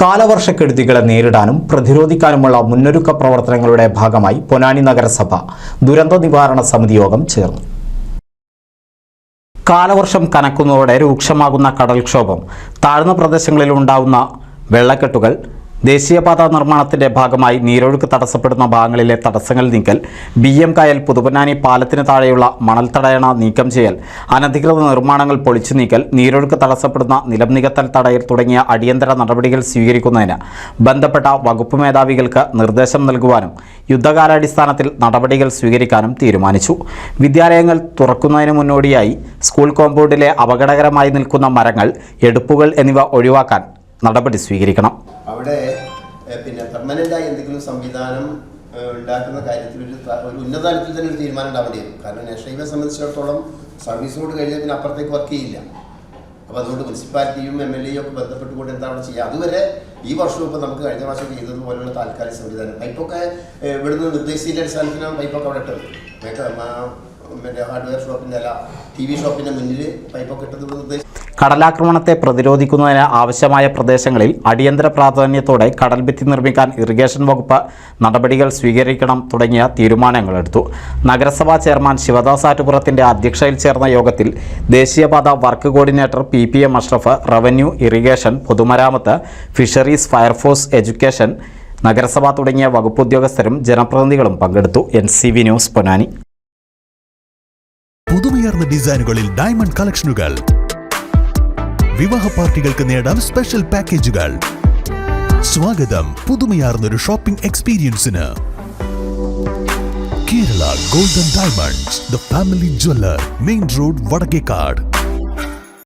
കാലവർഷക്കെടുതികളെ നേരിടാനും പ്രതിരോധിക്കാനുമുള്ള മുന്നൊരുക്ക പ്രവർത്തനങ്ങളുടെ ഭാഗമായി പൊന്നാനി നഗരസഭ ദുരന്ത നിവാരണ സമിതി യോഗം ചേർന്നു. കാലവർഷം കനക്കുന്നതോടെ രൂക്ഷമാകുന്ന കടൽക്ഷോഭം താഴ്ന്ന പ്രദേശങ്ങളിൽ ഉണ്ടാവുന്ന വെള്ളക്കെട്ടുകൾ ദേശീയപാത നിർമ്മാണത്തിന്റെ ഭാഗമായി നീരൊഴുക്ക് തടസ്സപ്പെടുന്ന ഭാഗങ്ങളിലെ തടസ്സങ്ങൾ നീക്കൽ ബി എം കായൽ പുതുപന്നാനി പാലത്തിന് താഴെയുള്ള മണൽ തടയണ നീക്കം ചെയ്യൽ അനധികൃത നിർമ്മാണങ്ങൾ പൊളിച്ചു നീക്കൽ നീരൊഴുക്ക് തടസ്സപ്പെടുന്ന നിലം നികത്തൽ തടയൽ തുടങ്ങിയ അടിയന്തര നടപടികൾ സ്വീകരിക്കുന്നതിന് ബന്ധപ്പെട്ട വകുപ്പ് മേധാവികൾക്ക് നിർദ്ദേശം നൽകുവാനും യുദ്ധകാലാടിസ്ഥാനത്തിൽ നടപടികൾ സ്വീകരിക്കാനും തീരുമാനിച്ചു. വിദ്യാലയങ്ങൾ തുറക്കുന്നതിന് മുന്നോടിയായി സ്കൂൾ കോമ്പൗണ്ടിലെ അപകടകരമായി നിൽക്കുന്ന മരങ്ങൾ എടുപ്പുകൾ എന്നിവ ഒഴിവാക്കാൻ നടപടി സ്വീകരിക്കണം. അവിടെ പിന്നെ പെർമനന്റായി എന്തെങ്കിലും സംവിധാനം ഉണ്ടാക്കുന്ന കാര്യത്തിൽ ഒരു ഒരു ഉന്നത തന്നെ ഒരു തീരുമാനം ഉണ്ടാവുകയും കാരണം നാഷണൽ ഹൈവേ സംബന്ധിച്ചിടത്തോളം സർവീസ് റോഡ് കഴിഞ്ഞാൽ പിന്നെ അപ്പുറത്തേക്ക് വർക്ക് ചെയ്യില്ല. അപ്പോൾ അതുകൊണ്ട് മുനിസിപ്പാലിറ്റിയും എം എൽ എയും ഒക്കെ ബന്ധപ്പെട്ടുകൊണ്ട് എന്താണ് ചെയ്യുക അതുവരെ ഈ വർഷവും ഇപ്പോൾ നമുക്ക് കഴിഞ്ഞ പ്രാവശ്യം ചെയ്തതുപോലെയുള്ള താൽക്കാലിക സംവിധാനം. പൈപ്പൊക്കെ ഇവിടുന്ന് നിർദ്ദേശിച്ചില്ല അടിസ്ഥാനത്തിലാണ് പൈപ്പൊക്കെ അവിടെ ഇട്ടത്. ഹാർഡ്വെയർ കടലാക്രമണത്തെ പ്രതിരോധിക്കുന്നതിന് ആവശ്യമായ പ്രദേശങ്ങളിൽ അടിയന്തര പ്രാധാന്യത്തോടെ കടൽഭിത്തി നിർമ്മിക്കാൻ ഇറിഗേഷൻ വകുപ്പ് നടപടികൾ സ്വീകരിക്കണം തുടങ്ങിയ തീരുമാനങ്ങളെടുത്തു. നഗരസഭാ ചെയർമാൻ ശിവദാസ് ആറ്റുപുറത്തിന്റെ അധ്യക്ഷതയിൽ ചേർന്ന യോഗത്തിൽ ദേശീയപാത work coordinator P P M Ashraf revenue irrigation പൊതുമരാമത്ത് ഫിഷറീസ് ഫയർഫോഴ്സ് എഡ്യൂക്കേഷൻ നഗരസഭ തുടങ്ങിയ വകുപ്പ് ഉദ്യോഗസ്ഥരും ജനപ്രതിനിധികളും പങ്കെടുത്തു. N C V news Ponnani. പുതുമയാർന്ന ഡിസൈനുകളിൽ ഡയമണ്ട് കളക്ഷനുകൾ വിവാഹ പാർട്ടികൾക്ക് നേടാൻ സ്പെഷ്യൽ പാക്കേജുകൾ സ്വാഗതം പുതുമയാർന്നൊരു shopping എക്സ്പീരിയൻസിന് Kerala golden diamonds the family jeweller main road Vadakkekad.